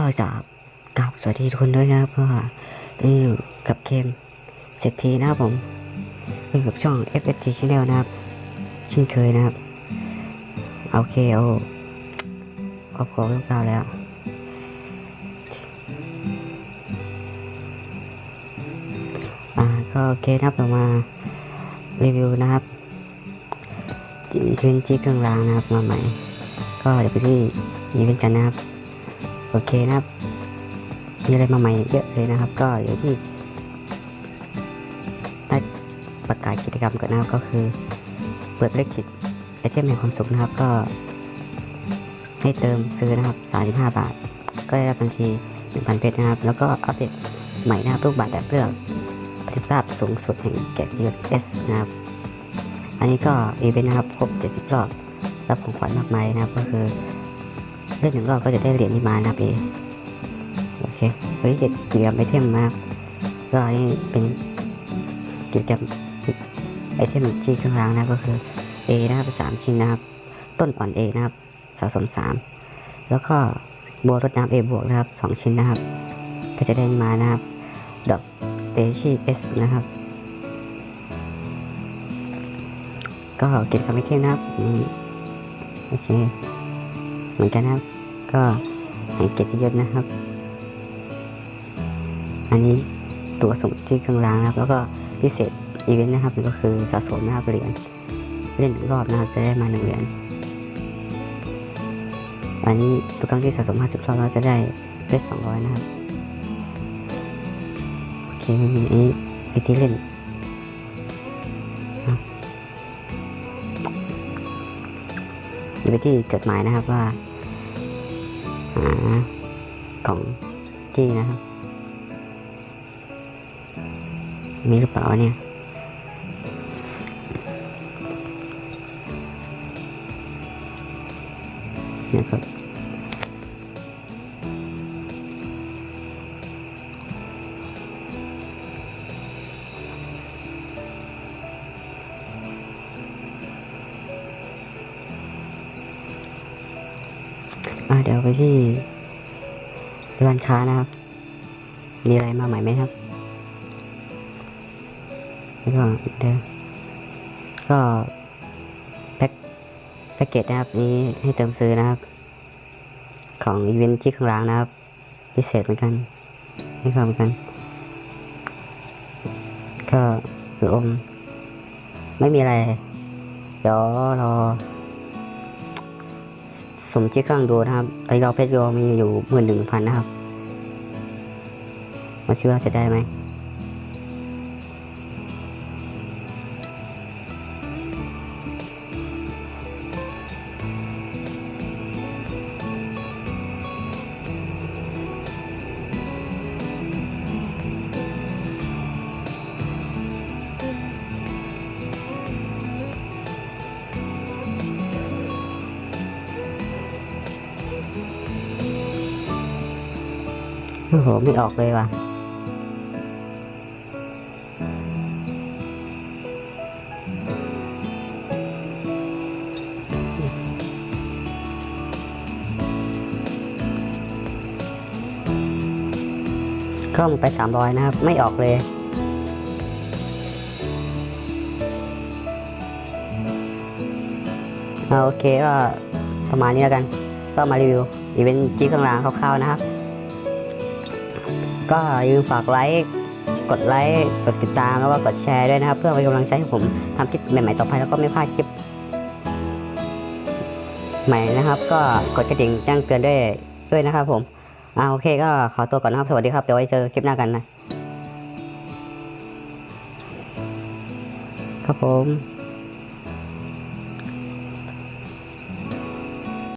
็จะกราบสวัสดีทุกคนด้วยนะครับก็ตอนนี้อยู่กับเกมเศรษฐีนะครับผมอยู่กับช่อง FST Channel นะครับเช่นเคยนะครับโอเคเอาครอบครัวลูกเก้าแล้วอ่าก็โอเคนะครับเรามารีวิวนะครับอีเวนต์จีเครื่องรางนะครับมาใหม่ ก็เดี๋ยวไปที่อีเวนต์กันนะครับ โอเคนะครับ มีอะไรมาใหม่เยอะเลยนะครับ ก็อยู่ที่ใต้ประกาศกิจกรรมก่อนนะครับก็คือเปิดเลขกิจไอเทมแห่งความสุขนะครับก็ ให้เติมซื้อนะครับ 35 บาท ก็ได้รับทันที1,000เพชรนะครับ แล้วก็อัปเดตใหม่นะครับรูปบัตรแบบเลือกประสิทธิภาพสูงสุดแห่งแกะยศ S นะครับ อันนี้ก็อีเวนต์นะครับครบ70 รอบรับของขวัญมากมายนะครับก็คือ เล่นหนึ่งรอบก็จะได้เหรียญที่มานะครับเอโอเควันนี้จะกิจกรรมไอเทมมากก็อันนี้เป็นกิจกรรมไอเทมจีเครื่องรางนะก็คือ A นะครับสามชิ้นนะครับ ต้นอ่อน A นะครับสะสม 3 แล้วก็บัวรดน้ำ A บวกนะครับ 2 ชิ้นนะครับ ก็จะได้มานะครับดอกเดชี่ S นะครับ ก็กิจกรรมไอเทมนะครับนี่โอเค มือนกันครับ ก็แห่งเกียรติยศนะครับ อันนี้ตัวสมที่เครื่องรางนะครับ แล้วก็พิเศษอีเวนต์นะครับก็คือสะสมนะครับเหรียญเล่นหนึ่งรอบนะครับจะได้มาหนึ่งเหรียญอันนี้ทุกครั้งที่สะสม 50 รอบเราจะได้เพชร200 นะครับ โอเคไม่มีอันนี้วิธีเล่นอะอยู่ไปที่จดหมายนะครับว่า หากล่องจี้นะครั อ่าเนี่ยนะเดี๋ยวไปที่ร้านค้านะครับ มีอะไรมาใหม่ไหมครับ แล้วก็เดี๋ยวก็แพ็คแพ็กเกจนะครับนี้ให้เติมซื้อนะครับ ของอีเวนต์ที่ข้างล่างนะครับ พิเศษเหมือนกันให้เขามเหมือนกัน ก็หรืออม ไม่มีอะไร เดี๋ยวรอ สมที่เครื่องดูนะครับตอนนี้เราเพชรโยมีอยู่หมื่นหนึ่งพันนะครับมาชิว่าจะได้ไหม โอ้โห ไม่ออกเลยว่ะกล้องไปสามร้อยนะครับ ไม่ออกเลยเอาโอเคก็ประมาณนี้แล้วกัน ก็มารีวิวอีเวนต์จีเครื่องรางคร่าวๆนะครับ ก็อย่าลืมฝากไลค์กดไลค์กดติดตามแล้วก็กดแชร์ด้วยนะครับ เพื่อเป็นกำลังใจให้ผมทำคลิปใหม่ๆต่อไปแล้วก็ไม่พลาดคลิป ใหม่นะครับ ก็กดกระดิ่งแจ้งเตือนด้วยด้วยนะครับ ผมอ่าโอเคก็ขอตัวก่อนนะครับสวัสดีครับเดี๋ยวไว้เจอคลิปหน้ากันนะครับผม